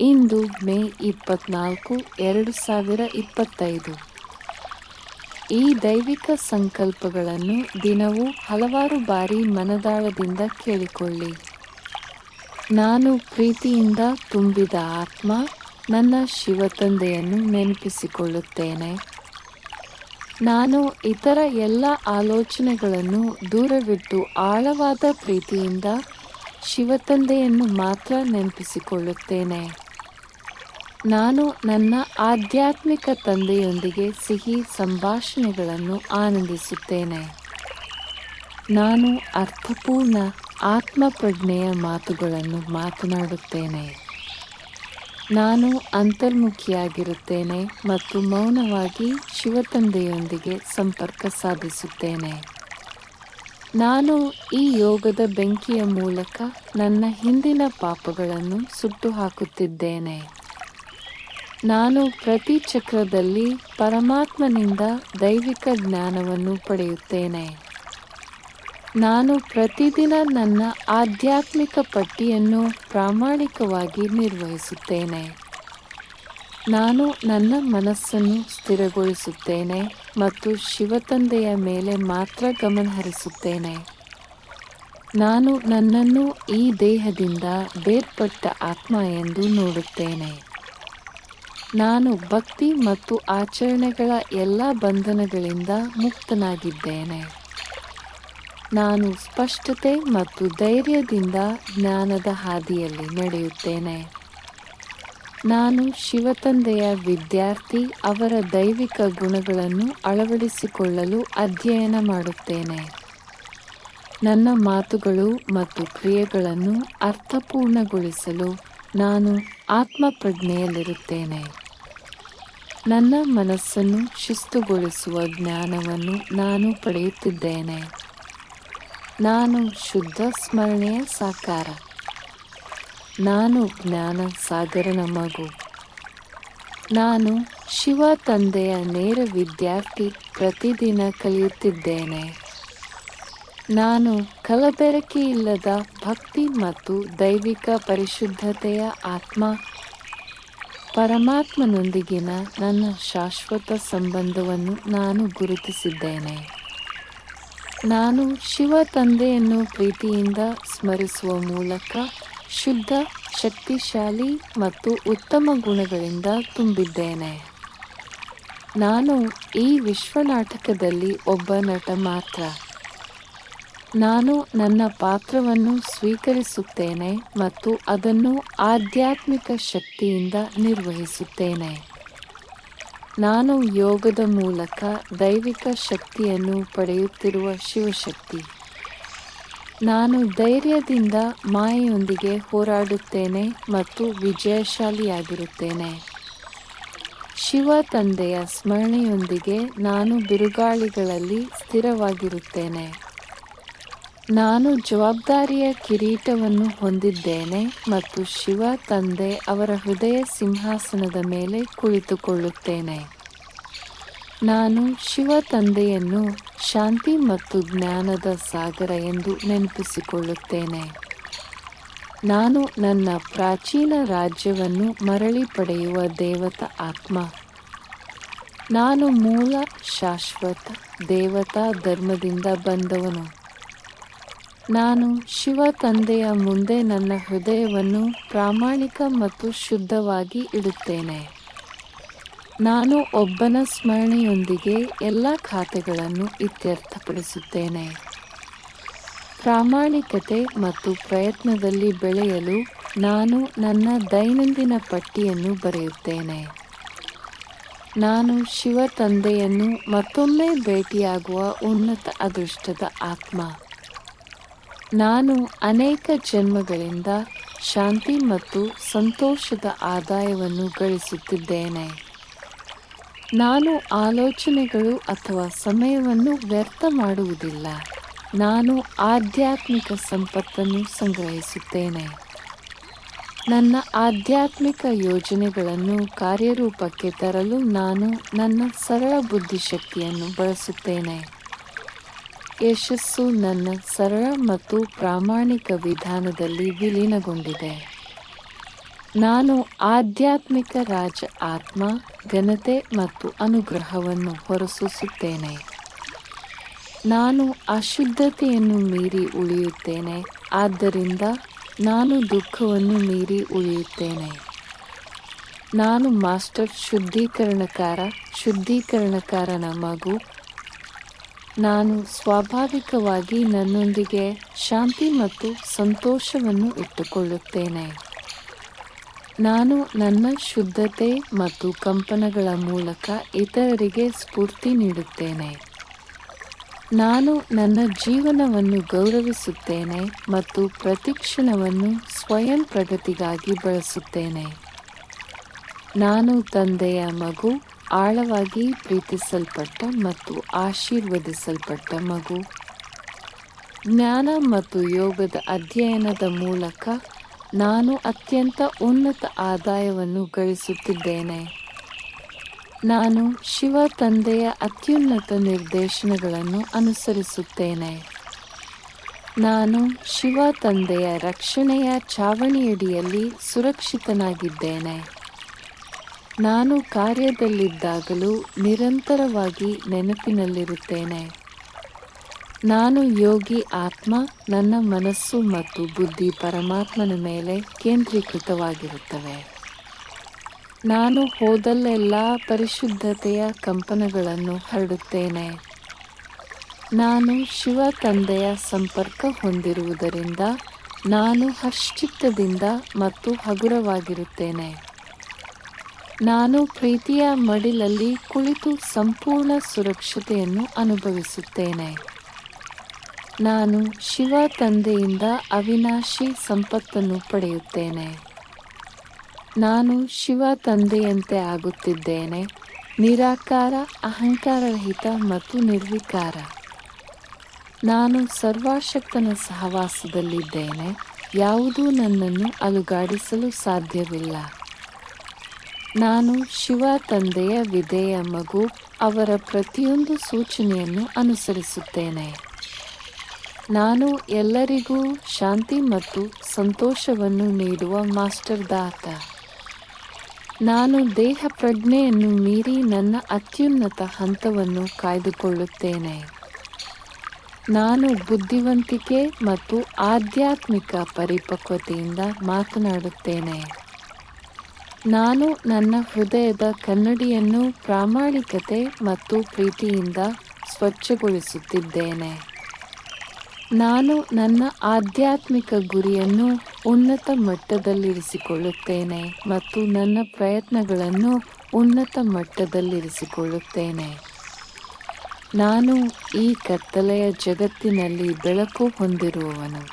ಇಂದು ಮೇ ಇಪ್ಪತ್ನಾಲ್ಕು, ಎರಡು ಸಾವಿರ ಇಪ್ಪತ್ತೈದು. ಈ ದೈವಿಕ ಸಂಕಲ್ಪಗಳನ್ನು ದಿನವೂ ಹಲವಾರು ಬಾರಿ ಮನದಾಳದಿಂದ ಕೇಳಿಕೊಳ್ಳಿ. ನಾನು ಪ್ರೀತಿಯಿಂದ ತುಂಬಿದ ಆತ್ಮ ನನ್ನ ಶಿವತಂದೆಯನ್ನು ನೆನಪಿಸಿಕೊಳ್ಳುತ್ತೇನೆ. ನಾನು ಇತರ ಎಲ್ಲ ಆಲೋಚನೆಗಳನ್ನು ದೂರವಿಟ್ಟು ಆಳವಾದ ಪ್ರೀತಿಯಿಂದ ಶಿವತಂದೆಯನ್ನು ಮಾತ್ರ ನೆನಪಿಸಿಕೊಳ್ಳುತ್ತೇನೆ. ನಾನು ನನ್ನ ಆಧ್ಯಾತ್ಮಿಕ ತಂದೆಯೊಂದಿಗೆ ಸಿಹಿ ಸಂಭಾಷಣೆಗಳನ್ನು ಆನಂದಿಸುತ್ತೇನೆ. ನಾನು ಅರ್ಥಪೂರ್ಣ ಆತ್ಮಪ್ರಜ್ಞೆಯ ಮಾತುಗಳನ್ನು ಮಾತನಾಡುತ್ತೇನೆ. ನಾನು ಅಂತರ್ಮುಖಿಯಾಗಿರುತ್ತೇನೆ ಮತ್ತು ಮೌನವಾಗಿ ಶಿವತಂದೆಯೊಂದಿಗೆ ಸಂಪರ್ಕ ಸಾಧಿಸುತ್ತೇನೆ. ನಾನು ಈ ಯೋಗದ ಬೆಂಕಿಯ ಮೂಲಕ ನನ್ನ ಹಿಂದಿನ ಪಾಪಗಳನ್ನು ಸುಟ್ಟು ಹಾಕುತ್ತಿದ್ದೇನೆ ನಾನು ಪ್ರತಿ ಚಕ್ರದಲ್ಲಿ ಪರಮಾತ್ಮನಿಂದ ದೈವಿಕ ಜ್ಞಾನವನ್ನು ಪಡೆಯುತ್ತೇನೆ. ನಾನು ಪ್ರತಿದಿನ ನನ್ನ ಆಧ್ಯಾತ್ಮಿಕ ಪಟ್ಟಿಯನ್ನು ಪ್ರಾಮಾಣಿಕವಾಗಿ ನಿರ್ವಹಿಸುತ್ತೇನೆ. ನಾನು ನನ್ನ ಮನಸ್ಸನ್ನು ಸ್ಥಿರಗೊಳಿಸುತ್ತೇನೆ ಮತ್ತು ಶಿವತಂದೆಯ ಮೇಲೆ ಮಾತ್ರ ಗಮನಹರಿಸುತ್ತೇನೆ ನಾನು ನನ್ನನ್ನು ಈ ದೇಹದಿಂದ ಬೇರ್ಪಟ್ಟ ಆತ್ಮ ಎಂದು ನೋಡುತ್ತೇನೆ. ನಾನು ಭಕ್ತಿ ಮತ್ತು ಆಚರಣೆಗಳ ಎಲ್ಲ ಬಂಧನಗಳಿಂದ ಮುಕ್ತನಾಗಿದ್ದೇನೆ. ನಾನು ಸ್ಪಷ್ಟತೆ ಮತ್ತು ಧೈರ್ಯದಿಂದ ಜ್ಞಾನದ ಹಾದಿಯಲ್ಲಿ ನಡೆಯುತ್ತೇನೆ. ನಾನು ಶಿವತಂದೆಯ ವಿದ್ಯಾರ್ಥಿ, ಅವರ ದೈವಿಕ ಗುಣಗಳನ್ನು ಅಳವಡಿಸಿಕೊಳ್ಳಲು ಅಧ್ಯಯನ ಮಾಡುತ್ತೇನೆ. ನನ್ನ ಮಾತುಗಳು ಮತ್ತು ಕ್ರಿಯೆಗಳನ್ನು ಅರ್ಥಪೂರ್ಣಗೊಳಿಸಲು ನಾನು ಆತ್ಮಪ್ರಜ್ಞೆಯಲ್ಲಿರುತ್ತೇನೆ. ನನ್ನ ಮನಸ್ಸನ್ನು ಶಿಸ್ತುಗೊಳಿಸುವ ಜ್ಞಾನವನ್ನು ನಾನು ಪಡೆಯುತ್ತಿದ್ದೇನೆ. ನಾನು ಶುದ್ಧ ಸ್ಮರಣೆಯ ಸಾಕಾರ. ನಾನು ಜ್ಞಾನ ಸಾಗರನ ಮಗು. ನಾನು ಶಿವ ತಂದೆಯ ನೇರ ವಿದ್ಯಾರ್ಥಿ ಪ್ರತಿದಿನ ಕಲಿಯುತ್ತಿದ್ದೇನೆ. ನಾನು ಕಲಬೆರಕೆಯಿಲ್ಲದ ಭಕ್ತಿ ಮತ್ತು ದೈವಿಕ ಪರಿಶುದ್ಧತೆಯ ಆತ್ಮ, ಪರಮಾತ್ಮನೊಂದಿಗಿನ ನನ್ನ ಶಾಶ್ವತ ಸಂಬಂಧವನ್ನು ನಾನು ಗುರುತಿಸಿದ್ದೇನೆ. ನಾನು ಶಿವ ತಂದೆಯನ್ನು ಪ್ರೀತಿಯಿಂದ ಸ್ಮರಿಸುವ ಮೂಲಕ ಶುದ್ಧ, ಶಕ್ತಿಶಾಲಿ ಮತ್ತು ಉತ್ತಮ ಗುಣಗಳಿಂದ ತುಂಬಿದ್ದೇನೆ. ನಾನು ಈ ವಿಶ್ವನಾಟಕದಲ್ಲಿ ಒಬ್ಬ ನಟ ಮಾತ್ರ. ನಾನು ನನ್ನ ಪಾತ್ರವನ್ನು ಸ್ವೀಕರಿಸುತ್ತೇನೆ ಮತ್ತು ಅದನ್ನು ಆಧ್ಯಾತ್ಮಿಕ ಶಕ್ತಿಯಿಂದ ನಿರ್ವಹಿಸುತ್ತೇನೆ. ನಾನು ಯೋಗದ ಮೂಲಕ ದೈವಿಕ ಶಕ್ತಿಯನ್ನು ಪಡೆಯುತ್ತಿರುವ ಶಿವಶಕ್ತಿ. ನಾನು ಧೈರ್ಯದಿಂದ ಮಾಯೆಯೊಂದಿಗೆ ಹೋರಾಡುತ್ತೇನೆ ಮತ್ತು ವಿಜಯಶಾಲಿಯಾಗಿರುತ್ತೇನೆ. ಶಿವ ತಂದೆಯ ಸ್ಮರಣೆಯೊಂದಿಗೆ ನಾನು ಬಿರುಗಾಳಿಗಳಲ್ಲಿ ಸ್ಥಿರವಾಗಿರುತ್ತೇನೆ. ನಾನು ಜವಾಬ್ದಾರಿಯ ಕಿರೀಟವನ್ನು ಹೊಂದಿದ್ದೇನೆ ಮತ್ತು ಶಿವ ತಂದೆ ಅವರ ಹೃದಯ ಸಿಂಹಾಸನದ ಮೇಲೆ ಕುಳಿತುಕೊಳ್ಳುತ್ತೇನೆ. ನಾನು ಶಿವ ತಂದೆಯನ್ನು ಶಾಂತಿ ಮತ್ತು ಜ್ಞಾನದ ಸಾಗರ ಎಂದು ನೆನಪಿಸಿಕೊಳ್ಳುತ್ತೇನೆ. ನಾನು ನನ್ನ ಪ್ರಾಚೀನ ರಾಜ್ಯವನ್ನು ಮರಳಿ ಪಡೆಯುವ ದೇವತಾ ಆತ್ಮ. ನಾನು ಮೂಲ ಶಾಶ್ವತ ದೇವತಾ ಧರ್ಮದಿಂದ ಬಂದವನು. ನಾನು ಶಿವ ತಂದೆಯ ಮುಂದೆ ನನ್ನ ಹೃದಯವನ್ನು ಪ್ರಾಮಾಣಿಕ ಮತ್ತು ಶುದ್ಧವಾಗಿ ಇಡುತ್ತೇನೆ. ನಾನು ಒಬ್ಬನ ಸ್ಮರಣೆಯೊಂದಿಗೆ ಎಲ್ಲ ಖಾತೆಗಳನ್ನು ಇತ್ಯರ್ಥಪಡಿಸುತ್ತೇನೆ. ಪ್ರಾಮಾಣಿಕತೆ ಮತ್ತು ಪ್ರಯತ್ನದಲ್ಲಿ ಬೆಳೆಯಲು ನಾನು ನನ್ನ ದೈನಂದಿನ ಪಟ್ಟಿಯನ್ನು ಬರೆಯುತ್ತೇನೆ. ನಾನು ಶಿವ ತಂದೆಯನ್ನು ಮತ್ತೊಮ್ಮೆ ಭೇಟಿಯಾಗುವ ಉನ್ನತ ಅದೃಷ್ಟದ ಆತ್ಮ. ನಾನು ಅನೇಕ ಜನ್ಮಗಳಿಂದ ಶಾಂತಿ ಮತ್ತು ಸಂತೋಷದ ಆದಾಯವನ್ನು ಗಳಿಸುತ್ತಿದ್ದೇನೆ. ನಾನು ಆಲೋಚನೆಗಳು ಅಥವಾ ಸಮಯವನ್ನು ವ್ಯರ್ಥ ಮಾಡುವುದಿಲ್ಲ. ನಾನು ಆಧ್ಯಾತ್ಮಿಕ ಸಂಪತ್ತನ್ನು ಸಂಗ್ರಹಿಸುತ್ತೇನೆ. ನನ್ನ ಆಧ್ಯಾತ್ಮಿಕ ಯೋಜನೆಗಳನ್ನು ಕಾರ್ಯರೂಪಕ್ಕೆ ತರಲು ನಾನು ನನ್ನ ಸರಳ ಬುದ್ಧಿಶಕ್ತಿಯನ್ನು ಬಳಸುತ್ತೇನೆ. ಯಶಸ್ಸು ನನ್ನ ಸರಳ ಮತ್ತು ಪ್ರಾಮಾಣಿಕ ವಿಧಾನದಲ್ಲಿ ವಿಲೀನಗೊಂಡಿದೆ. ನಾನು ಆಧ್ಯಾತ್ಮಿಕ ರಾಜ ಆತ್ಮ, ಘನತೆ ಮತ್ತು ಅನುಗ್ರಹವನ್ನು ಹೊರಸೂಸುತ್ತೇನೆ. ನಾನು ಅಶುದ್ಧತೆಯನ್ನು ಮೀರಿ ಉಳಿಯುತ್ತೇನೆ, ಆದ್ದರಿಂದ ನಾನು ದುಃಖವನ್ನು ಮೀರಿ ಉಳಿಯುತ್ತೇನೆ. ನಾನು ಮಾಸ್ಟರ್ ಶುದ್ಧೀಕರಣಕಾರ, ಶುದ್ಧೀಕರಣಕಾರನ ಮಗು ನಾನು ಸ್ವಾಭಾವಿಕವಾಗಿ ನನ್ನೊಂದಿಗೆ ಶಾಂತಿ ಮತ್ತು ಸಂತೋಷವನ್ನು ಇಟ್ಟುಕೊಳ್ಳುತ್ತೇನೆ. ನಾನು ನನ್ನ ಶುದ್ಧತೆ ಮತ್ತು ಕಂಪನಗಳ ಮೂಲಕ ಇತರರಿಗೆ ಸ್ಫೂರ್ತಿ ನೀಡುತ್ತೇನೆ. ನಾನು ನನ್ನ ಜೀವನವನ್ನು ಗೌರವಿಸುತ್ತೇನೆ ಮತ್ತು ಪ್ರತಿಕ್ಷಣವನ್ನು ಸ್ವಯಂ ಪ್ರಗತಿಗಾಗಿ ಬಳಸುತ್ತೇನೆ. ನಾನು ತಂದೆಯ ಮಗು ಆಳವಾಗಿ ಪ್ರೀತಿಸಲ್ಪಟ್ಟ ಮತ್ತು ಆಶೀರ್ವದಿಸಲ್ಪಟ್ಟ ಮಗು. ಜ್ಞಾನ ಮತ್ತು ಯೋಗದ ಅಧ್ಯಯನದ ಮೂಲಕ ನಾನು ಅತ್ಯಂತ ಉನ್ನತ ಆದಾಯವನ್ನು ಗಳಿಸುತ್ತಿದ್ದೇನೆ. ನಾನು ಶಿವ ತಂದೆಯ ಅತ್ಯುನ್ನತ ನಿರ್ದೇಶನಗಳನ್ನು ಅನುಸರಿಸುತ್ತೇನೆ. ನಾನು ಶಿವ ತಂದೆಯ ರಕ್ಷಣೆಯ ಛಾವಣಿಯಡಿಯಲ್ಲಿ ಸುರಕ್ಷಿತನಾಗಿದ್ದೇನೆ. ನಾನು ಕಾರ್ಯದಲ್ಲಿದ್ದಾಗಲೂ ನಿರಂತರವಾಗಿ ನೆನಪಿನಲ್ಲಿರುತ್ತೇನೆ. ನಾನು ಯೋಗಿ ಆತ್ಮ, ನನ್ನ ಮನಸ್ಸು ಮತ್ತು ಬುದ್ಧಿ ಪರಮಾತ್ಮನ ಮೇಲೆ ಕೇಂದ್ರೀಕೃತವಾಗಿರುತ್ತವೆ. ನಾನು ಹೋದಲ್ಲೆಲ್ಲ ಪರಿಶುದ್ಧತೆಯ ಕಂಪನಗಳನ್ನು ಹರಡುತ್ತೇನೆ. ನಾನು ಶಿವ ತಂದೆಯ ಸಂಪರ್ಕ ಹೊಂದಿರುವುದರಿಂದ ನಾನು ಹರ್ಷಿತ್ತದಿಂದ ಮತ್ತು ಹಗುರವಾಗಿರುತ್ತೇನೆ. ನಾನು ಪ್ರೀತಿಯ ಮಡಿಲಲ್ಲಿ ಕುಳಿತು ಸಂಪೂರ್ಣ ಸುರಕ್ಷತೆಯನ್ನು ಅನುಭವಿಸುತ್ತೇನೆ. ನಾನು ಶಿವ ತಂದೆಯಿಂದ ಅವಿನಾಶಿ ಸಂಪತ್ತನ್ನು ಪಡೆಯುತ್ತೇನೆ. ನಾನು ಶಿವ ತಂದೆಯಂತೆ ಆಗುತ್ತಿದ್ದೇನೆ. ನಿರಾಕಾರ, ಅಹಂಕಾರರಹಿತ ಮತ್ತು ನಿರ್ವಿಕಾರ. ನಾನು ಸರ್ವಾಶಕ್ತನ ಸಹವಾಸದಲ್ಲಿದ್ದೇನೆ. ಯಾವುದೂ ನನ್ನನ್ನು ಅಲುಗಾಡಿಸಲು ಸಾಧ್ಯವಿಲ್ಲ. ನಾನು ಶಿವ ತಂದೆಯ ವಿಧೇಯ ಮಗು ಅವರ ಪ್ರತಿಯೊಂದು ಸೂಚನೆಯನ್ನು ಅನುಸರಿಸುತ್ತೇನೆ. ನಾನು ಎಲ್ಲರಿಗೂ ಶಾಂತಿ ಮತ್ತು ಸಂತೋಷವನ್ನು ನೀಡುವ ಮಾಸ್ಟರ್ ದಾತ. ನಾನು ದೇಹ ಪ್ರಜ್ಞೆಯನ್ನು ಮೀರಿ ನನ್ನ ಅತ್ಯುನ್ನತ ಹಂತವನ್ನು ಕಾಯ್ದುಕೊಳ್ಳುತ್ತೇನೆ. ನಾನು ಬುದ್ಧಿವಂತಿಕೆ ಮತ್ತು ಆಧ್ಯಾತ್ಮಿಕ ಪರಿಪಕ್ವತೆಯಿಂದ ಮಾತನಾಡುತ್ತೇನೆ. ನಾನು ನನ್ನ ಹೃದಯದ ಕನ್ನಡಿಯನ್ನು ಪ್ರಾಮಾಣಿಕತೆ ಮತ್ತು ಪ್ರೀತಿಯಿಂದ ಸ್ವಚ್ಛಗೊಳಿಸುತ್ತಿದ್ದೇನೆ. ನಾನು ನನ್ನ ಆಧ್ಯಾತ್ಮಿಕ ಗುರಿಯನ್ನು ಉನ್ನತ ಮಟ್ಟದಲ್ಲಿರಿಸಿಕೊಳ್ಳುತ್ತೇನೆ ಮತ್ತು ನನ್ನ ಪ್ರಯತ್ನಗಳನ್ನು ಉನ್ನತ ಮಟ್ಟದಲ್ಲಿರಿಸಿಕೊಳ್ಳುತ್ತೇನೆ. ನಾನು ಈ ಕತ್ತಲೆಯ ಜಗತ್ತಿನಲ್ಲಿ ಬೆಳಕು ಹೊಂದಿರುವವನು.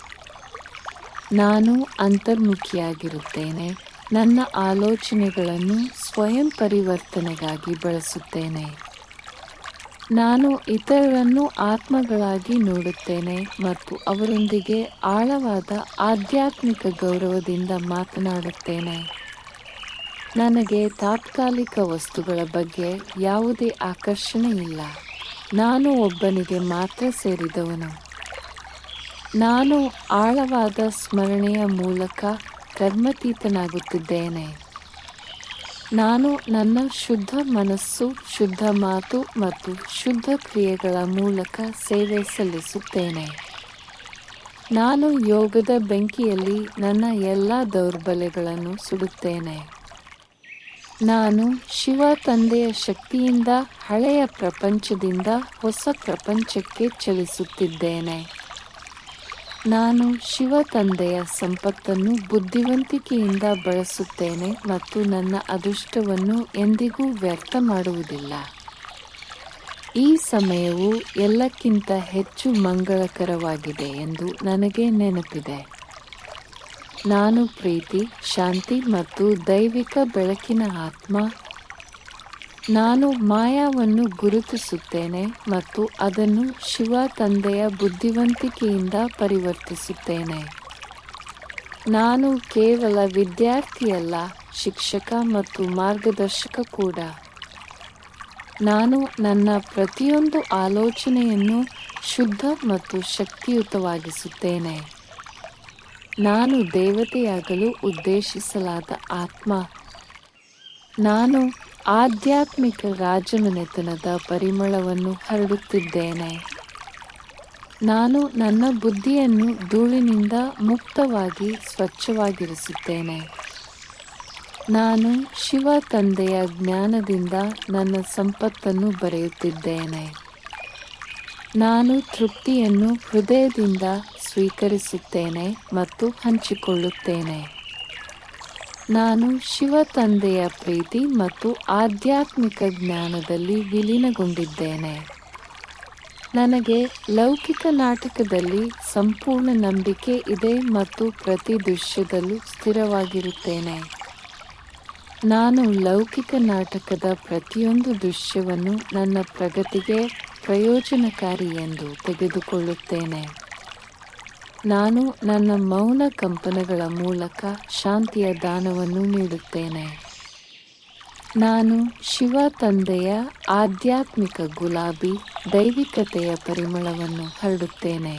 ನಾನು ಅಂತರ್ಮುಖಿಯಾಗಿರುತ್ತೇನೆ. ನನ್ನ ಆಲೋಚನೆಗಳನ್ನು ಸ್ವಯಂ ಪರಿವರ್ತನೆಗಾಗಿ ಬಳಸುತ್ತೇನೆ. ನಾನು ಇತರರನ್ನು ಆತ್ಮಗಳಾಗಿ ನೋಡುತ್ತೇನೆ ಮತ್ತು ಅವರೊಂದಿಗೆ ಆಳವಾದ ಆಧ್ಯಾತ್ಮಿಕ ಗೌರವದಿಂದ ಮಾತನಾಡುತ್ತೇನೆ. ನನಗೆ ತಾತ್ಕಾಲಿಕ ವಸ್ತುಗಳ ಬಗ್ಗೆ ಯಾವುದೇ ಆಕರ್ಷಣೆ ಇಲ್ಲ. ನಾನು ಒಬ್ಬನಿಗೆ ಮಾತ್ರ ಸೇರಿದವನು. ನಾನು ಆಳವಾದ ಸ್ಮರಣೆಯ ಮೂಲಕ ಕರ್ಮತೀತನಾಗುತ್ತಿದ್ದೇನೆ. ನಾನು ನನ್ನ ಶುದ್ಧ ಮನಸ್ಸು, ಶುದ್ಧ ಮಾತು ಮತ್ತು ಶುದ್ಧ ಕ್ರಿಯೆಗಳ ಮೂಲಕ ಸೇವೆ ಸಲ್ಲಿಸುತ್ತೇನೆ. ನಾನು ಯೋಗದ ಬೆಂಕಿಯಲ್ಲಿ ನನ್ನ ಎಲ್ಲ ದೌರ್ಬಲ್ಯಗಳನ್ನು ಸುಡುತ್ತೇನೆ. ನಾನು ಶಿವ ತಂದೆಯ ಶಕ್ತಿಯಿಂದ ಹಳೆಯ ಪ್ರಪಂಚದಿಂದ ಹೊಸ ಪ್ರಪಂಚಕ್ಕೆ ಚಲಿಸುತ್ತಿದ್ದೇನೆ. ನಾನು ಶಿವ ತಂದೆಯ ಸಂಪತ್ತನ್ನು ಬುದ್ಧಿವಂತಿಕೆಯಿಂದ ಬಳಸುತ್ತೇನೆ ಮತ್ತು ನನ್ನ ಅದೃಷ್ಟವನ್ನು ಎಂದಿಗೂ ವ್ಯರ್ಥ ಮಾಡುವುದಿಲ್ಲ. ಈ ಸಮಯವು ಎಲ್ಲಕ್ಕಿಂತ ಹೆಚ್ಚು ಮಂಗಳಕರವಾಗಿದೆ ಎಂದು ನನಗೆ ನೆನಪಿದೆ. ನಾನು ಪ್ರೀತಿ, ಶಾಂತಿ ಮತ್ತು ದೈವಿಕ ಬೆಳಕಿನ ಆತ್ಮ ನಾನು ಮಾಯಾವನ್ನು ಗುರುತಿಸುತ್ತೇನೆ ಮತ್ತು ಅದನ್ನು ಶಿವ ತಂದೆಯ ಬುದ್ಧಿವಂತಿಕೆಯಿಂದ ಪರಿವರ್ತಿಸುತ್ತೇನೆ. ನಾನು ಕೇವಲ ವಿದ್ಯಾರ್ಥಿಯಲ್ಲ, ಶಿಕ್ಷಕ ಮತ್ತು ಮಾರ್ಗದರ್ಶಕ ಕೂಡ. ನಾನು ನನ್ನ ಪ್ರತಿಯೊಂದು ಆಲೋಚನೆಯನ್ನು ಶುದ್ಧ ಮತ್ತು ಶಕ್ತಿಯುತವಾಗಿಸುತ್ತೇನೆ. ನಾನು ದೇವತೆಯಾಗಲು ಉದ್ದೇಶಿಸಲಾದ ಆತ್ಮ. ನಾನು ಆಧ್ಯಾತ್ಮಿಕ ರಾಜಮನೆತನದ ಪರಿಮಳವನ್ನು ಹರಡುತ್ತಿದ್ದೇನೆ. ನಾನು ನನ್ನ ಬುದ್ಧಿಯನ್ನು ಧೂಳಿನಿಂದ ಮುಕ್ತವಾಗಿ ಸ್ವಚ್ಛವಾಗಿರಿಸುತ್ತೇನೆ ನಾನು ಶಿವ ತಂದೆಯ ಜ್ಞಾನದಿಂದ ನನ್ನ ಸಂಪತ್ತನ್ನು ಬರೆಯುತ್ತಿದ್ದೇನೆ. ನಾನು ತೃಪ್ತಿಯನ್ನು ಹೃದಯದಿಂದ ಸ್ವೀಕರಿಸುತ್ತೇನೆ ಮತ್ತು ಹಂಚಿಕೊಳ್ಳುತ್ತೇನೆ. ನಾನು ಶಿವ ತಂದೆಯ ಪ್ರೀತಿ ಮತ್ತು ಆಧ್ಯಾತ್ಮಿಕ ಜ್ಞಾನದಲ್ಲಿ ವಿಲೀನಗೊಂಡಿದ್ದೇನೆ. ನನಗೆ ಲೌಕಿಕ ನಾಟಕದಲ್ಲಿ ಸಂಪೂರ್ಣ ನಂಬಿಕೆ ಇದೆ ಮತ್ತು ಪ್ರತಿ ದೃಶ್ಯದಲ್ಲೂ ಸ್ಥಿರವಾಗಿರುತ್ತೇನೆ. ನಾನು ಲೌಕಿಕ ನಾಟಕದ ಪ್ರತಿಯೊಂದು ದೃಶ್ಯವನ್ನು ನನ್ನ ಪ್ರಗತಿಗೆ ಪ್ರಯೋಜನಕಾರಿ ಎಂದು ತೆಗೆದುಕೊಳ್ಳುತ್ತೇನೆ. ನಾನು ನನ್ನ ಮೌನ ಕಂಪನಗಳ ಮೂಲಕ ಶಾಂತಿಯ ದಾನವನ್ನು ನೀಡುತ್ತೇನೆ. ನಾನು ಶಿವ ತಂದೆಯ ಆಧ್ಯಾತ್ಮಿಕ ಗುಲಾಬಿ ದೈವಿಕತೆಯ ಪರಿಮಳವನ್ನು ಹರಡುತ್ತೇನೆ.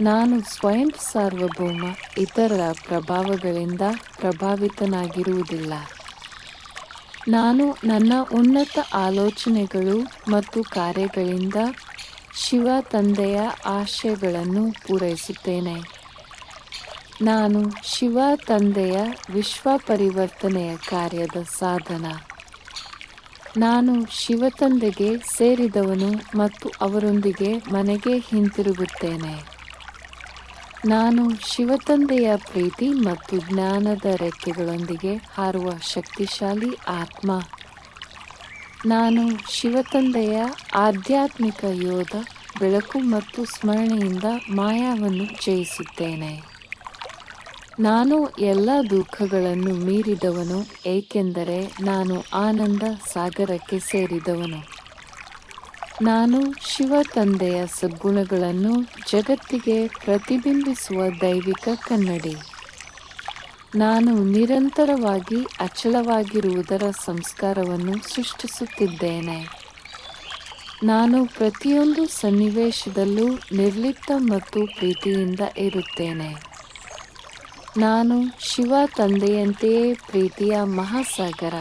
ನಾನು ಸ್ವಯಂ ಸಾರ್ವಭೌಮ ಇತರರ ಪ್ರಭಾವಗಳಿಂದ ಪ್ರಭಾವಿತನಾಗಿರುವುದಿಲ್ಲ. ನಾನು ನನ್ನ ಉನ್ನತ ಆಲೋಚನೆಗಳು ಮತ್ತು ಕಾರ್ಯಗಳಿಂದ ಶಿವ ತಂದೆಯ ಆಶಯಗಳನ್ನು ಪೂರೈಸುತ್ತೇನೆ. ನಾನು ಶಿವ ತಂದೆಯ ವಿಶ್ವ ಪರಿವರ್ತನೆಯ ಕಾರ್ಯದ ಸಾಧನ. ನಾನು ಶಿವ ತಂದೆಗೆ ಸೇರಿದವನು ಮತ್ತು ಅವರೊಂದಿಗೆ ಮನೆಗೆ ಹಿಂತಿರುಗುತ್ತೇನೆ. ನಾನು ಶಿವತಂದೆಯ ಪ್ರೀತಿ ಮತ್ತು ಜ್ಞಾನದ ರೆಕ್ಕೆಗಳೊಂದಿಗೆ ಹಾರುವ ಶಕ್ತಿಶಾಲಿ ಆತ್ಮ. ನಾನು ಶಿವತಂದೆಯ ಆಧ್ಯಾತ್ಮಿಕ ಯೋಧ, ಬೆಳಕು ಮತ್ತು ಸ್ಮರಣೆಯಿಂದ ಮಾಯಾವನ್ನು ಜಯಿಸುತ್ತೇನೆ ನಾನು ಎಲ್ಲ ದುಃಖಗಳನ್ನು ಮೀರಿದವನು, ಏಕೆಂದರೆ ನಾನು ಆನಂದ ಸಾಗರಕ್ಕೆ ಸೇರಿದವನು. ನಾನು ಶಿವ ತಂದೆಯ ಸದ್ಗುಣಗಳನ್ನು ಜಗತ್ತಿಗೆ ಪ್ರತಿಬಿಂಬಿಸುವ ದೈವಿಕ ಕನ್ನಡಿ. ನಾನು ನಿರಂತರವಾಗಿ ಅಚಲವಾಗಿರುವುದರ ಸಂಸ್ಕಾರವನ್ನು ಸೃಷ್ಟಿಸುತ್ತಿದ್ದೇನೆ. ನಾನು ಪ್ರತಿಯೊಂದು ಸನ್ನಿವೇಶದಲ್ಲೂ ನಿರ್ಲಿಪ್ತ ಮತ್ತು ಪ್ರೀತಿಯಿಂದ ಇರುತ್ತೇನೆ. ನಾನು ಶಿವ ತಂದೆಯಂತೆಯೇ ಪ್ರೀತಿಯ ಮಹಾಸಾಗರ.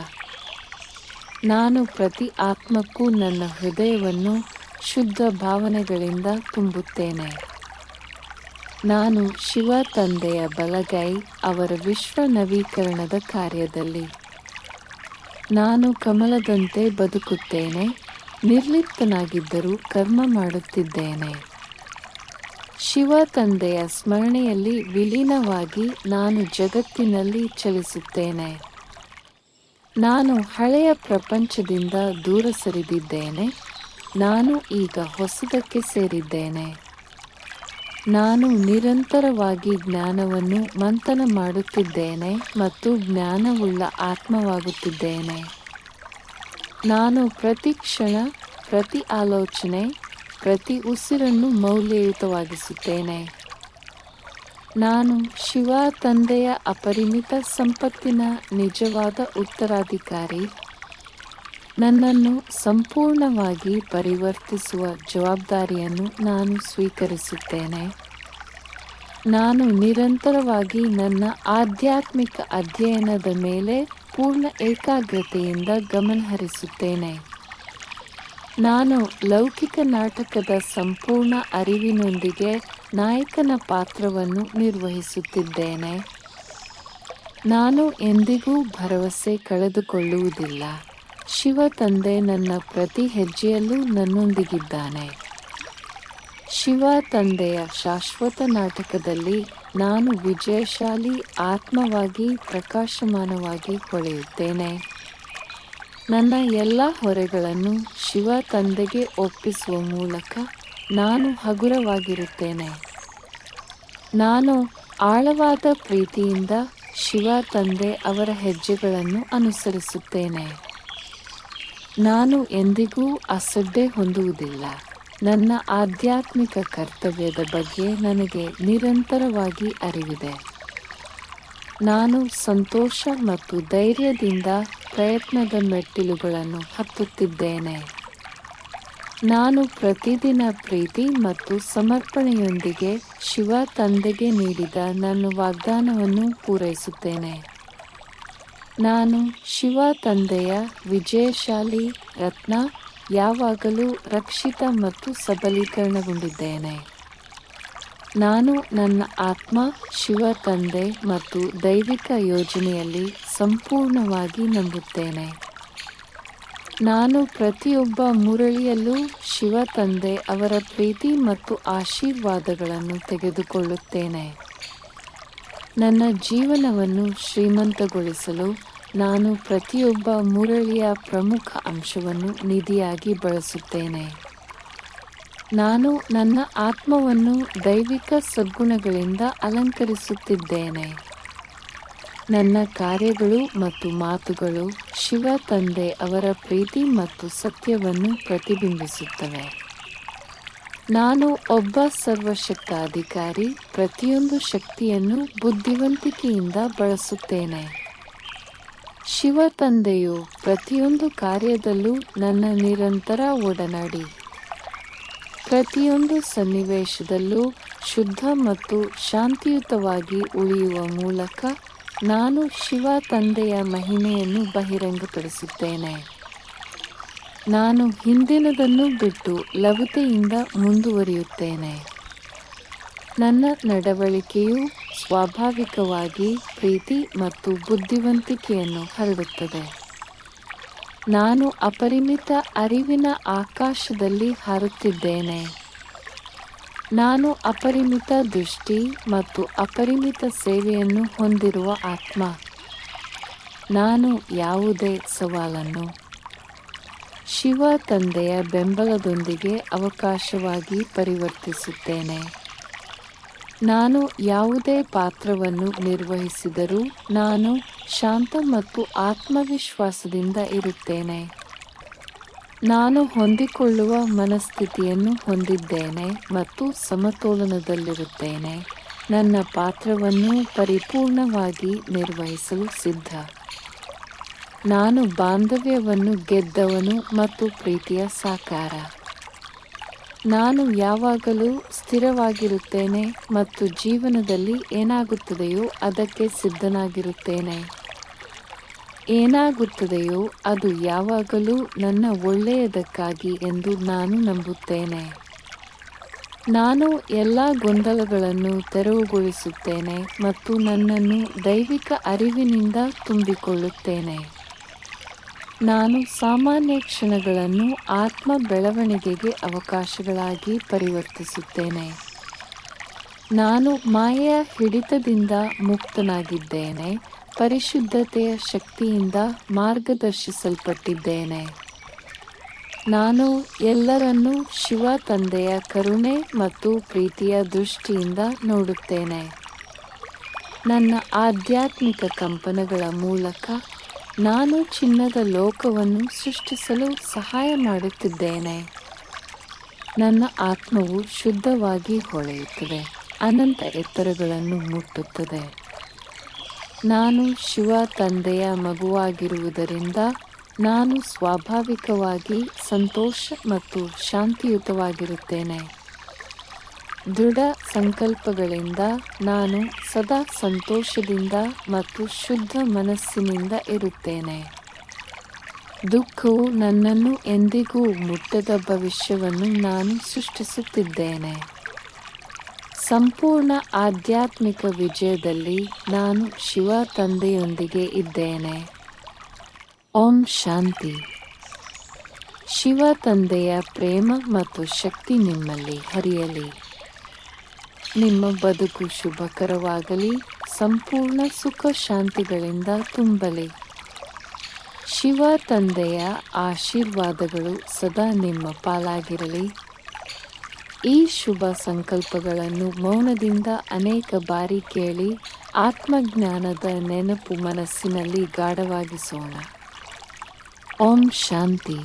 ನಾನು ಪ್ರತಿ ಆತ್ಮಕ್ಕೂ ನನ್ನ ಹೃದಯವನ್ನು ಶುದ್ಧ ಭಾವನೆಗಳಿಂದ ತುಂಬುತ್ತೇನೆ. ನಾನು ಶಿವ ತಂದೆಯ ಬಲಗೈ ಅವರ ವಿಶ್ವ ನವೀಕರಣದ ಕಾರ್ಯದಲ್ಲಿ. ನಾನು ಕಮಲದಂತೆ ಬದುಕುತ್ತೇನೆ, ನಿರ್ಲಿಪ್ತನಾಗಿದ್ದರೂ ಕರ್ಮ ಮಾಡುತ್ತಿದ್ದೇನೆ. ಶಿವ ತಂದೆಯ ಸ್ಮರಣೆಯಲ್ಲಿ ವಿಲೀನವಾಗಿ ನಾನು ಜಗತ್ತಿನಲ್ಲಿ ಚಲಿಸುತ್ತೇನೆ. ನಾನು ಹಳೆಯ ಪ್ರಪಂಚದಿಂದ ದೂರ ಸರಿದಿದ್ದೇನೆ, ನಾನು ಈಗ ಹೊಸದಕ್ಕೆ ಸೇರಿದ್ದೇನೆ. ನಾನು ನಿರಂತರವಾಗಿ ಜ್ಞಾನವನ್ನು ಮಂಥನ ಮಾಡುತ್ತಿದ್ದೇನೆ ಮತ್ತು ಜ್ಞಾನವುಳ್ಳ ಆತ್ಮವಾಗುತ್ತಿದ್ದೇನೆ. ನಾನು ಪ್ರತಿ ಕ್ಷಣ, ಪ್ರತಿ ಆಲೋಚನೆ, ಪ್ರತಿ ಉಸಿರನ್ನು ಮೌಲ್ಯಯುತವಾಗಿಸುತ್ತೇನೆ. ನಾನು ಶಿವ ತಂದೆಯ ಅಪರಿಮಿತ ಸಂಪತ್ತಿನ ನಿಜವಾದ ಉತ್ತರಾಧಿಕಾರಿ. ನನ್ನನ್ನು ಸಂಪೂರ್ಣವಾಗಿ ಪರಿವರ್ತಿಸುವ ಜವಾಬ್ದಾರಿಯನ್ನು ನಾನು ಸ್ವೀಕರಿಸುತ್ತೇನೆ. ನಾನು ನಿರಂತರವಾಗಿ ನನ್ನ ಆಧ್ಯಾತ್ಮಿಕ ಅಧ್ಯಯನದ ಮೇಲೆ ಪೂರ್ಣ ಏಕಾಗ್ರತೆಯಿಂದ ಗಮನಹರಿಸುತ್ತೇನೆ ನಾನು ಲೌಕಿಕ ನಾಟಕದ ಸಂಪೂರ್ಣ ಅರಿವಿನೊಂದಿಗೆ ನಾಯಕನ ಪಾತ್ರವನ್ನು ನಿರ್ವಹಿಸುತ್ತಿದ್ದೇನೆ. ನಾನು ಎಂದಿಗೂ ಭರವಸೆ ಕಳೆದುಕೊಳ್ಳುವುದಿಲ್ಲ. ಶಿವ ತಂದೆ ನನ್ನ ಪ್ರತಿ ಹೆಜ್ಜೆಯಲ್ಲೂ ನನ್ನೊಂದಿಗಿದ್ದಾನೆ. ಶಿವ ತಂದೆಯ ಶಾಶ್ವತ ನಾಟಕದಲ್ಲಿ ನಾನು ವಿಜಯಶಾಲಿ, ಆತ್ಮವಾಗಿ, ಪ್ರಕಾಶಮಾನವಾಗಿ ಹೊಳೆಯುತ್ತೇನೆ ನನ್ನ ಎಲ್ಲ ಹೊರೆಗಳನ್ನು ಶಿವ ತಂದೆಗೆ ಒಪ್ಪಿಸುವ ಮೂಲಕ ನಾನು ಹಗುರವಾಗಿರುತ್ತೇನೆ. ನಾನು ಆಳವಾದ ಪ್ರೀತಿಯಿಂದ ಶಿವ ತಂದೆ ಅವರ ಹೆಜ್ಜೆಗಳನ್ನು ಅನುಸರಿಸುತ್ತೇನೆ. ನಾನು ಎಂದಿಗೂ ಅಸಡ್ಡೆ ಹೊಂದುವುದಿಲ್ಲ. ನನ್ನ ಆಧ್ಯಾತ್ಮಿಕ ಕರ್ತವ್ಯದ ಬಗ್ಗೆ ನನಗೆ ನಿರಂತರವಾಗಿ ಅರಿವಿದೆ. ನಾನು ಸಂತೋಷ ಮತ್ತು ಧೈರ್ಯದಿಂದ ಪ್ರಯತ್ನದ ಮೆಟ್ಟಿಲುಗಳನ್ನು ಹತ್ತುತ್ತಿದ್ದೇನೆ. ನಾನು ಪ್ರತಿದಿನ ಪ್ರೀತಿ ಮತ್ತು ಸಮರ್ಪಣೆಯೊಂದಿಗೆ ಶಿವ ತಂದೆಗೆ ನೀಡಿದ ನನ್ನ ವಾಗ್ದಾನವನ್ನು ಪೂರೈಸುತ್ತೇನೆ. ನಾನು ಶಿವ ತಂದೆಯ ವಿಜಯಶಾಲಿ ರತ್ನ ಯಾವಾಗಲೂ ರಕ್ಷಿತ ಮತ್ತು ಸಬಲೀಕರಣಗೊಂಡಿದ್ದೇನೆ. ನಾನು ನನ್ನ ಆತ್ಮ, ಶಿವ ತಂದೆ ಮತ್ತು ದೈವಿಕ ಯೋಜನೆಯಲ್ಲಿ ಸಂಪೂರ್ಣವಾಗಿ ನಂಬುತ್ತೇನೆ. ನಾನು ಪ್ರತಿಯೊಬ್ಬ ಮುರಳಿಯಲ್ಲೂ ಶಿವ ತಂದೆ ಅವರ ಪ್ರೀತಿ ಮತ್ತು ಆಶೀರ್ವಾದಗಳನ್ನು ತೆಗೆದುಕೊಳ್ಳುತ್ತೇನೆ. ನನ್ನ ಜೀವನವನ್ನು ಶ್ರೀಮಂತಗೊಳಿಸಲು ನಾನು ಪ್ರತಿಯೊಬ್ಬ ಮುರಳಿಯ ಪ್ರಮುಖ ಅಂಶವನ್ನು ನಿಧಿಯಾಗಿ ಬಳಸುತ್ತೇನೆ. ನಾನು ನನ್ನ ಆತ್ಮವನ್ನು ದೈವಿಕ ಸದ್ಗುಣಗಳಿಂದ ಅಲಂಕರಿಸುತ್ತಿದ್ದೇನೆ. ನನ್ನ ಕಾರ್ಯಗಳು ಮತ್ತು ಮಾತುಗಳು ಶಿವ ತಂದೆ ಅವರ ಪ್ರೀತಿ ಮತ್ತು ಸತ್ಯವನ್ನು ಪ್ರತಿಬಿಂಬಿಸುತ್ತವೆ. ನಾನು ಒಬ್ಬ ಸರ್ವಶಕ್ತ ಅಧಿಕಾರಿ ಪ್ರತಿಯೊಂದು ಶಕ್ತಿಯನ್ನು ಬುದ್ಧಿವಂತಿಕೆಯಿಂದ ಬಳಸುತ್ತೇನೆ. ಶಿವ ತಂದೆಯು ಪ್ರತಿಯೊಂದು ಕಾರ್ಯದಲ್ಲೂ ನನ್ನ ನಿರಂತರ ಒಡನಾಡಿ. ಪ್ರತಿಯೊಂದು ಸನ್ನಿವೇಶದಲ್ಲೂ ಶುದ್ಧ ಮತ್ತು ಶಾಂತಿಯುತವಾಗಿ ಉಳಿಯುವ ಮೂಲಕ ನಾನು ಶಿವ ತಂದೆಯ ಮಹಿಮೆಯನ್ನು ಬಹಿರಂಗಪಡಿಸುತ್ತೇನೆ ನಾನು ಹಿಂದಿನದನ್ನು ಬಿಟ್ಟು ಲವತೆಯಿಂದ ಮುಂದುವರಿಯುತ್ತೇನೆ. ನನ್ನ ನಡವಳಿಕೆಯು ಸ್ವಾಭಾವಿಕವಾಗಿ, ಪ್ರೀತಿ ಮತ್ತು ಬುದ್ಧಿವಂತಿಕೆಯನ್ನು ಹರಡುತ್ತದೆ. ನಾನು ಅಪರಿಮಿತ ಅರಿವಿನ ಆಕಾಶದಲ್ಲಿ ಹಾರುತ್ತಿದ್ದೇನೆ. ನಾನು ಅಪರಿಮಿತ ದೃಷ್ಟಿ ಮತ್ತು ಅಪರಿಮಿತ ಸೇವೆಯನ್ನು ಹೊಂದಿರುವ ಆತ್ಮ. ನಾನು ಯಾವುದೇ ಸವಾಲನ್ನು ಶಿವ ತಂದೆಯ ಬೆಂಬಲದೊಂದಿಗೆ ಅವಕಾಶವಾಗಿ ಪರಿವರ್ತಿಸುತ್ತೇನೆ. ನಾನು ಯಾವುದೇ ಪಾತ್ರವನ್ನು ನಿರ್ವಹಿಸಿದರೂ ನಾನು ಶಾಂತ ಮತ್ತು ಆತ್ಮವಿಶ್ವಾಸದಿಂದ ಇರುತ್ತೇನೆ. ನಾನು ಹೊಂದಿಕೊಳ್ಳುವ ಮನಸ್ಥಿತಿಯನ್ನು ಹೊಂದಿದ್ದೇನೆ ಮತ್ತು ಸಮತೋಲನದಲ್ಲಿರುತ್ತೇನೆ. ನನ್ನ ಪಾತ್ರವನ್ನು ಪರಿಪೂರ್ಣವಾಗಿ ನಿರ್ವಹಿಸಲು ಸಿದ್ಧ. ನಾನು ಬಾಂಧವ್ಯವನ್ನು ಗೆದ್ದವನು ಮತ್ತು ಪ್ರೀತಿಯ ಸಾಕಾರ. ನಾನು ಯಾವಾಗಲೂ ಸ್ಥಿರವಾಗಿರುತ್ತೇನೆ ಮತ್ತು ಜೀವನದಲ್ಲಿ ಏನಾಗುತ್ತದೆಯೋ ಅದಕ್ಕೆ ಸಿದ್ಧನಾಗಿರುತ್ತೇನೆ. ಏನಾಗುತ್ತದೆಯೋ ಅದು ಯಾವಾಗಲೂ ನನ್ನ ಒಳ್ಳೆಯದಕ್ಕಾಗಿ ಎಂದು ನಾನು ನಂಬುತ್ತೇನೆ. ನಾನು ಎಲ್ಲ ಗೊಂದಲಗಳನ್ನು ತೆರವುಗೊಳಿಸುತ್ತೇನೆ ಮತ್ತು ನನ್ನನ್ನು ದೈವಿಕ ಅರಿವಿನಿಂದ ತುಂಬಿಕೊಳ್ಳುತ್ತೇನೆ. ನಾನು ಸಾಮಾನ್ಯ ಕ್ಷಣಗಳನ್ನು ಆತ್ಮ ಬೆಳವಣಿಗೆಗೆ ಅವಕಾಶಗಳಾಗಿ ಪರಿವರ್ತಿಸುತ್ತೇನೆ. ನಾನು ಮಾಯೆಯ ಹಿಡಿತದಿಂದ ಮುಕ್ತನಾಗಿದ್ದೇನೆ, ಪರಿಶುದ್ಧತೆಯ ಶಕ್ತಿಯಿಂದ ಮಾರ್ಗದರ್ಶಿಸಲ್ಪಟ್ಟಿದ್ದೇನೆ. ನಾನು ಎಲ್ಲರನ್ನೂ ಶಿವ ತಂದೆಯ ಕರುಣೆ ಮತ್ತು ಪ್ರೀತಿಯ ದೃಷ್ಟಿಯಿಂದ ನೋಡುತ್ತೇನೆ. ನನ್ನ ಆಧ್ಯಾತ್ಮಿಕ ಕಂಪನಗಳ ಮೂಲಕ ನಾನು ಚಿನ್ನದ ಲೋಕವನ್ನು ಸೃಷ್ಟಿಸಲು ಸಹಾಯ ಮಾಡುತ್ತಿದ್ದೇನೆ. ನನ್ನ ಆತ್ಮವು ಶುದ್ಧವಾಗಿ ಹೊಳೆಯುತ್ತದೆ, ಅನಂತ ಎತ್ತರಗಳನ್ನು ಮುಟ್ಟುತ್ತದೆ. ನಾನು ಶಿವ ತಂದೆಯ ಮಗುವಾಗಿರುವುದರಿಂದ ನಾನು ಸ್ವಾಭಾವಿಕವಾಗಿ ಸಂತೋಷ ಮತ್ತು ಶಾಂತಿಯುತವಾಗಿರುತ್ತೇನೆ. ದೃಢ ಸಂಕಲ್ಪಗಳಿಂದ ನಾನು ಸದಾ ಸಂತೋಷದಿಂದ ಮತ್ತು ಶುದ್ಧ ಮನಸ್ಸಿನಿಂದ ಇರುತ್ತೇನೆ. ದುಃಖವು ನನ್ನನ್ನು ಎಂದಿಗೂ ಮುಟ್ಟದ ಭವಿಷ್ಯವನ್ನು ನಾನು ಸೃಷ್ಟಿಸುತ್ತಿದ್ದೇನೆ. ಸಂಪೂರ್ಣ ಆಧ್ಯಾತ್ಮಿಕ ವಿಜಯದಲ್ಲಿ ನಾನು ಶಿವ ತಂದೆಯೊಂದಿಗೆ ಇದ್ದೇನೆ. ಓಂ ಶಾಂತಿ. ಶಿವ ತಂದೆಯ ಪ್ರೇಮ ಮತ್ತು ಶಕ್ತಿ ನಿಮ್ಮಲ್ಲಿ ಹರಿಯಲಿ. ನಿಮ್ಮ ಬದುಕು ಶುಭಕರವಾಗಲಿ, ಸಂಪೂರ್ಣ ಸುಖ ಶಾಂತಿಗಳಿಂದ ತುಂಬಲಿ. ಶಿವ ತಂದೆಯ ಆಶೀರ್ವಾದಗಳು ಸದಾ ನಿಮ್ಮ ಪಾಲಾಗಿರಲಿ. ಈ ಶುಭ ಸಂಕಲ್ಪಗಳನ್ನು ಮೌನದಿಂದ ಅನೇಕ ಬಾರಿ ಕೇಳಿ ಆತ್ಮಜ್ಞಾನದ ನೆನಪು ಮನಸ್ಸಿನಲ್ಲಿ ಗಾಢವಾಗಿಸೋಣ. ಓಂ ಶಾಂತಿ.